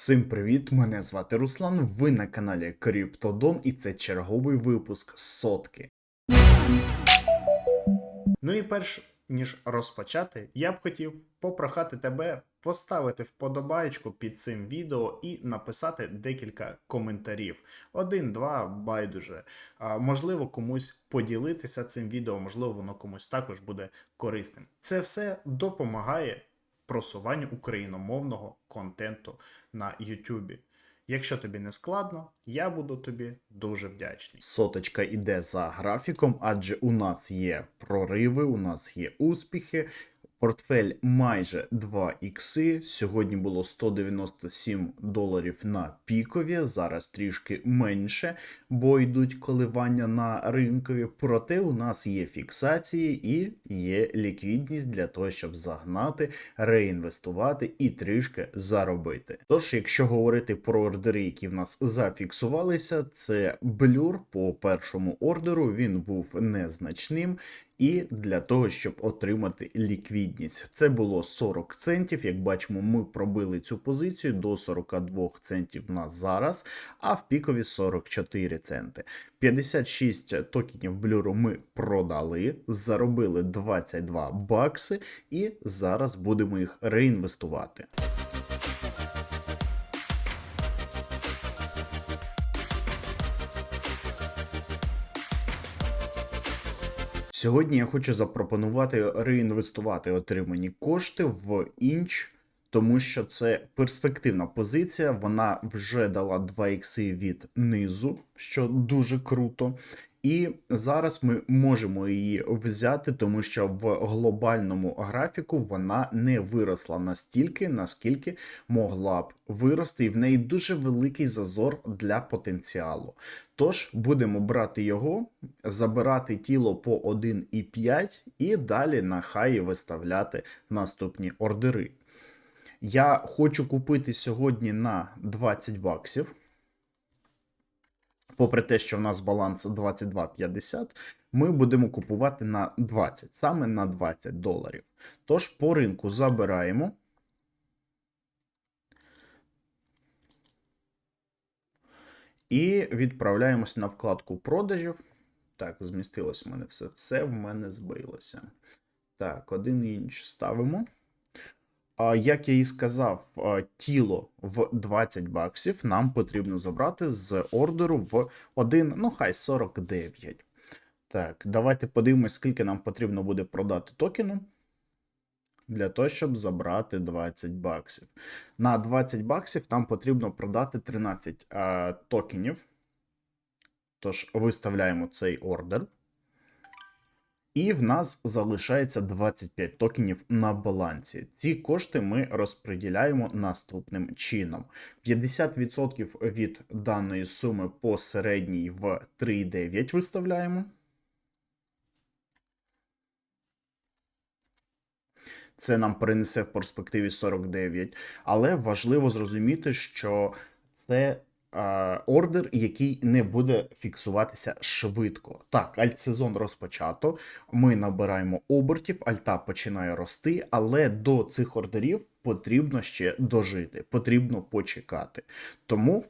Всім привіт! Мене звати Руслан. Ви на каналі Криптодон і це черговий випуск сотки. Ну і перш ніж розпочати, я б хотів попрохати тебе поставити вподобайку під цим відео і написати декілька коментарів. Один, два, байдуже. А, можливо, комусь поділитися цим відео, можливо, воно комусь також буде корисним. Це все допомагає просуванню україномовного контенту на Ютубі. Якщо тобі не складно, я буду тобі дуже вдячний. Соточка іде за графіком, адже у нас є прориви, у нас є успіхи. Портфель майже 2 ікси. Сьогодні було 197 доларів на пікові, зараз трішки менше, бо йдуть коливання на ринкові. Проте у нас є фіксації і є ліквідність для того, щоб загнати, реінвестувати і трішки заробити. Тож, якщо говорити про ордери, які в нас зафіксувалися, це блюр по першому ордеру. Він був незначним. І для того, щоб отримати ліквідність, це було 40 центів. Як бачимо, ми пробили цю позицію до 42 центів на зараз, а в пікові 44 центи. 56 токенів блюру ми продали, заробили 22 бакси, і зараз будемо їх реінвестувати. Сьогодні я хочу запропонувати реінвестувати отримані кошти в інч, тому що це перспективна позиція. Вона вже дала 2 ікси від низу, що дуже круто. І зараз ми можемо її взяти, тому що в глобальному графіку вона не виросла настільки, наскільки могла б вирости, і в неї дуже великий зазор для потенціалу. Тож будемо брати його, забирати тіло по 1,5 і далі на хаї виставляти наступні ордери. Я хочу купити сьогодні на 20 баксів. Попри те, що в нас баланс 22,50, ми будемо купувати на 20, саме на 20 доларів. Тож по ринку забираємо. І відправляємось на вкладку продажів. Так, змістилось в мене все. Все в мене збилося. Так, один інч ставимо. Як я і сказав, тіло в 20 баксів нам потрібно забрати з ордеру в 1, ну хай 49. Так, давайте подивимось, скільки нам потрібно буде продати токену. Для того, щоб забрати 20 баксів. На 20 баксів нам потрібно продати 13 а, токенів. Тож, виставляємо цей ордер. І в нас залишається 25 токенів на балансі. Ці кошти ми розподіляємо наступним чином: 50% від даної суми по середній в 3,9 виставляємо. Це нам принесе в перспективі 49. Але важливо зрозуміти, що це ордер, який не буде фіксуватися швидко. Так, альтсезон розпочато. Ми набираємо обертів, альта починає рости, але до цих ордерів потрібно ще дожити, потрібно почекати. Тому.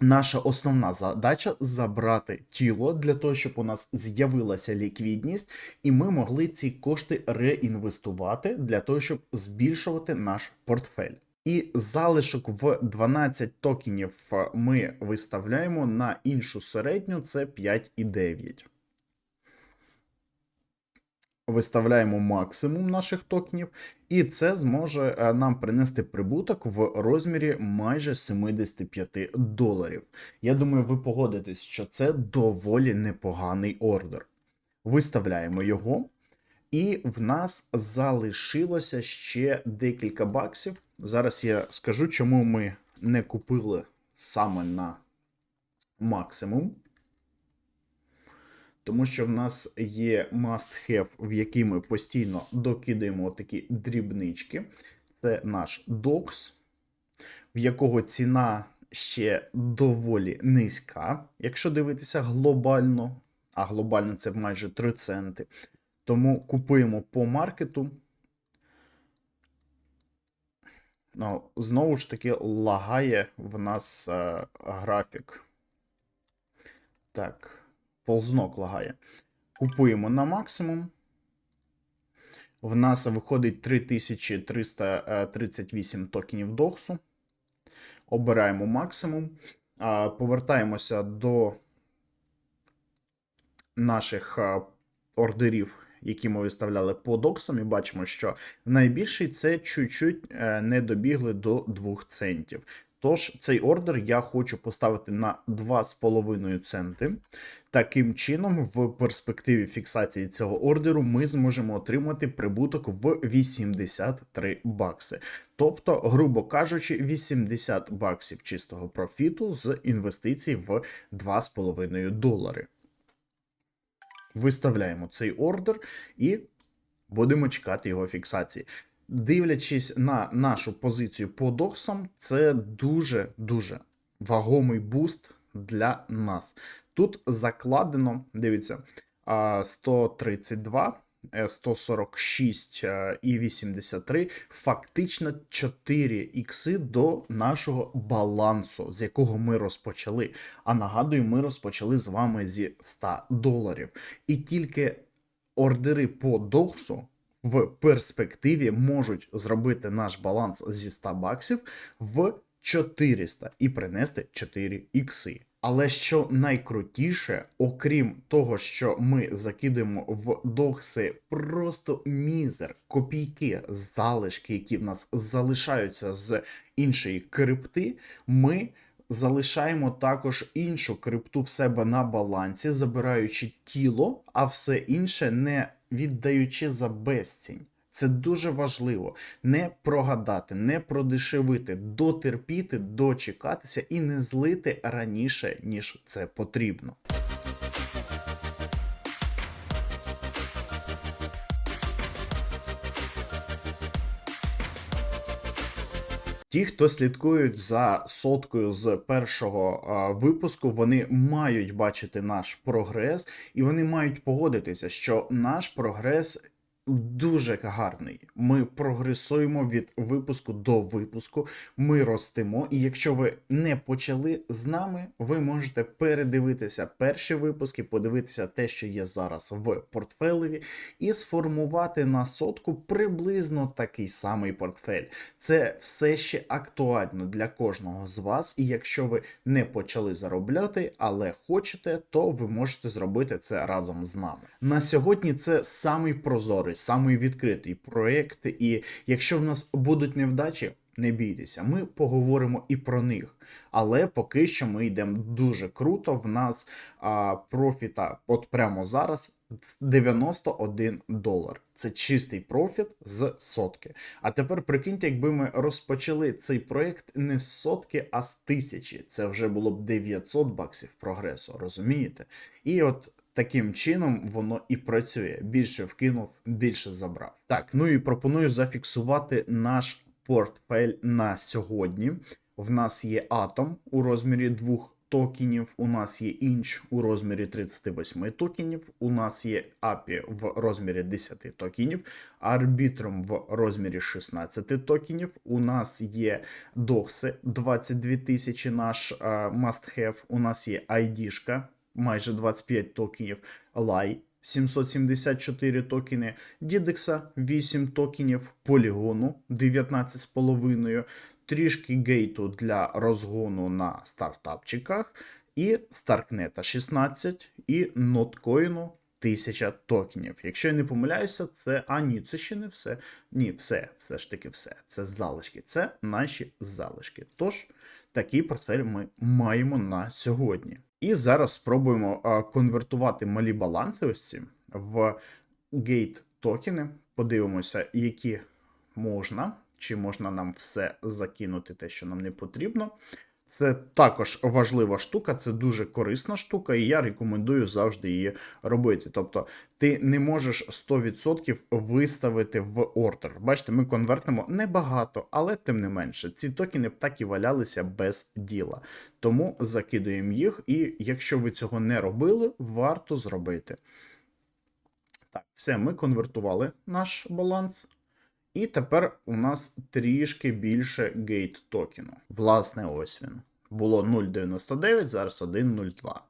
Наша основна задача забрати тіло для того, щоб у нас з'явилася ліквідність, і ми могли ці кошти реінвестувати для того, щоб збільшувати наш портфель. І залишок в 12 токенів ми виставляємо на іншу середню, це 5,9. Виставляємо максимум наших токенів, і це зможе е, нам принести прибуток в розмірі майже 75 доларів. Я думаю, ви погодитесь, що це доволі непоганий ордер. Виставляємо його. І в нас залишилося ще декілька баксів. Зараз я скажу, чому ми не купили саме на максимум. Тому що в нас є must-have, в який ми постійно докидаємо такі дрібнички. Це наш DOX, в якого ціна ще доволі низька, якщо дивитися глобально, а глобально це майже 3 центи. Тому купуємо по маркету. Ну, знову ж таки, лагає в нас е, графік. Так, ползнок лагає. Купуємо на максимум. В нас виходить 3338 токенів доксу. Обираємо максимум. А, Повертаємося до наших а, ордерів, які ми виставляли по доксам, і бачимо, що найбільший це чуть-чуть е, не добігли до 2 центів. Тож цей ордер я хочу поставити на 2,5 центи. Таким чином, в перспективі фіксації цього ордеру ми зможемо отримати прибуток в 83 бакси. Тобто, грубо кажучи, 80 баксів чистого профіту з інвестицій в 2,5 долари. Виставляємо цей ордер і будемо чекати його фіксації. Дивлячись на нашу позицію по доксам, це дуже-дуже вагомий буст для нас. Тут закладено, дивіться, 132, е, 146 е, і 83, фактично 4 ікси до нашого балансу, з якого ми розпочали. А нагадую, ми розпочали з вами зі 100 доларів. І тільки ордери по доксу в перспективі можуть зробити наш баланс зі 100 баксів в 400 і принести 4 ікси. Але що найкрутіше, окрім того, що ми закидуємо в докси просто мізер, копійки, залишки, які в нас залишаються з іншої крипти, ми залишаємо також іншу крипту в себе на балансі, забираючи тіло, а все інше не віддаючи за безцінь. Це дуже важливо не прогадати, не продешевити, дотерпіти, дочекатися і не злити раніше, ніж це потрібно. Ті, хто слідкують за соткою з першого а, випуску, вони мають бачити наш прогрес, і вони мають погодитися, що наш прогрес дуже гарний. Ми прогресуємо від випуску до випуску. Ми ростемо. І якщо ви не почали з нами, ви можете передивитися перші випуски, подивитися те, що є зараз в портфелеві, і сформувати на сотку приблизно такий самий портфель. Це все ще актуально для кожного з вас. І якщо ви не почали заробляти, але хочете, то ви можете зробити це разом з нами. На сьогодні це самий прозорий, самий відкритий проєкт. І якщо в нас будуть невдачі, не бійтеся, ми поговоримо і про них. Але поки що ми йдемо дуже круто. В нас а, профіта, от прямо зараз. 91 долар. Це чистий профіт з сотки. А тепер прикиньте, якби ми розпочали цей проєкт не з сотки, а з тисячі. Це вже було б 900 баксів прогресу, розумієте? І от таким чином воно і працює. Більше вкинув, більше забрав. Так, ну і пропоную зафіксувати наш портфель на сьогодні. В нас є атом у розмірі двох токенів, у нас є інч у розмірі 38 токенів, у нас є API в розмірі 10 токенів, арбітром в розмірі 16 токенів. У нас є докси 22 тисячі наш uh, must have, у нас є ID-шка майже 25 токенів, Лай 774 токени, Дідекса 8 токенів, Полігону 19,5, трішки гейту для розгону на стартапчиках, і Старкнета 16 і ноткоїну 1000 токенів. Якщо я не помиляюся, це. А, ні, це ще не все. Ні, все, все ж таки, все. Це залишки. Це наші залишки. Тож, такий портфель ми маємо на сьогодні. І зараз спробуємо конвертувати малі баланси ось ці в гейт токени. Подивимося, які можна, чи можна нам все закинути, те, що нам не потрібно. Це також важлива штука, це дуже корисна штука, і я рекомендую завжди її робити. Тобто, ти не можеш 100% виставити в ордер. Бачите, ми конвертимо небагато, але тим не менше, ці токени б так і валялися без діла. Тому закидуємо їх, і якщо ви цього не робили, варто зробити. Так, все, ми конвертували наш баланс. І тепер у нас трішки більше гейт токену. Власне, ось він. Було 0,99, зараз 1,02.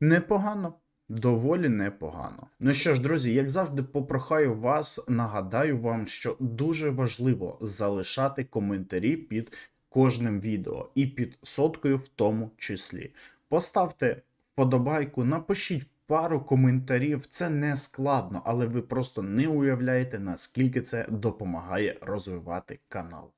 Непогано. Доволі непогано. Ну що ж, друзі, як завжди, попрохаю вас, нагадаю вам, що дуже важливо залишати коментарі під кожним відео і під соткою в тому числі. Поставте вподобайку, напишіть пару коментарів. Це не складно, але ви просто не уявляєте, наскільки це допомагає розвивати канал.